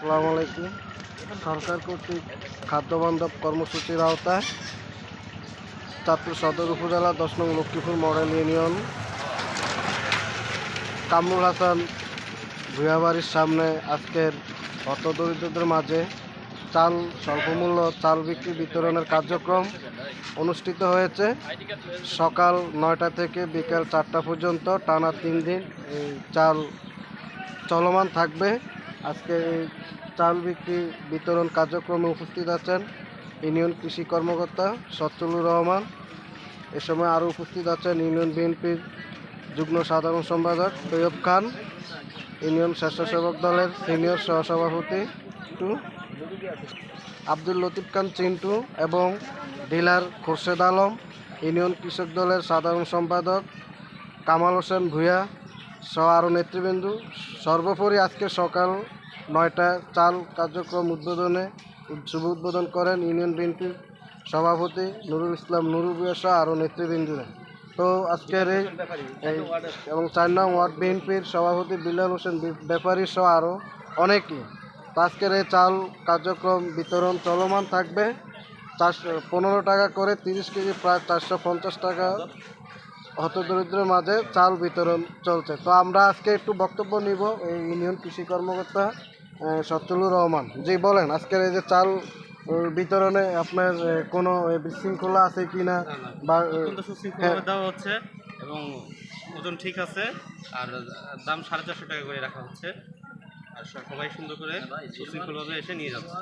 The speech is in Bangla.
আসসালামু সরকার কর্তৃক খাদ্য বান্ধব কর্মসূচির আওতায় চাঁদপুর সদর উপজেলা দশ নং লক্ষ্মীপুর মডেল ইউনিয়ন, কামরুল হাসান ভূয়াবাড়ির সামনে আজকের হতদরিদ্রদের মাঝে চাল, স্বল্পমূল্য চাল বিক্রি বিতরণের কার্যক্রম অনুষ্ঠিত হয়েছে। সকাল নয়টা থেকে বিকাল চারটা পর্যন্ত টানা তিন দিন চাল চলমান থাকবে। আজকে এই চাল বিক্রি বিতরণ কার্যক্রমে উপস্থিত আছেন ইউনিয়ন কৃষি কর্মকর্তা সচ্চলুর রহমান। এ সময় আরও উপস্থিত আছেন ইউনিয়ন বিএনপির যুগ্ম সাধারণ সম্পাদক তৈয়ব খান, ইউনিয়ন স্বেচ্ছাসেবক দলের সিনিয়র সহসভাপতি টু, আব্দুল লতিফ খান চিন্টু এবং ডিলার খোরশেদ আলম, ইউনিয়ন কৃষক দলের সাধারণ সম্পাদক কামাল হোসেন ভূঁইয়া সহ আরও নেতৃবৃন্দ। সর্বোপরি আজকে সকাল নয়টা চাল কার্যক্রম উদ্বোধনে শুভ উদ্বোধন করেন ইউনিয়ন বিএনপির সভাপতি নুরুল ইসলাম নুরুল ভূঁইয়া সহ আরও নেতৃবৃন্দরা। তো আজকের এই এবং চার নং ওয়ার্ড বিএনপির সভাপতি বিলাল হোসেন ব্যাপারী সহ আরও অনেকেই তো আজকের এই চাল কার্যক্রম বিতরণ চলমান থাকবে। চারশো পনেরো টাকা করে তিরিশ কেজি প্রায় চারশো পঞ্চাশ টাকা হতদরিদ্রের মাঝে চাল বিতরণ চলছে। তো আমরা আজকে একটু বক্তব্য নিব এই ইউনিয়ন কৃষি কর্মকর্তা আহ, রহমান। জি বলেন আজকের এই যে চাল বিতরণে আপনার কোনো বিশৃঙ্খলা আছে কি না? বা সুশৃঙ্খলভাবে দেওয়া হচ্ছে এবং ওজন ঠিক আছে আর দাম সাড়ে চারশো টাকা করে রাখা হচ্ছে। আর সবাই সুন্দর করে সুশৃঙ্খলভাবে এসে নিয়ে যাচ্ছে।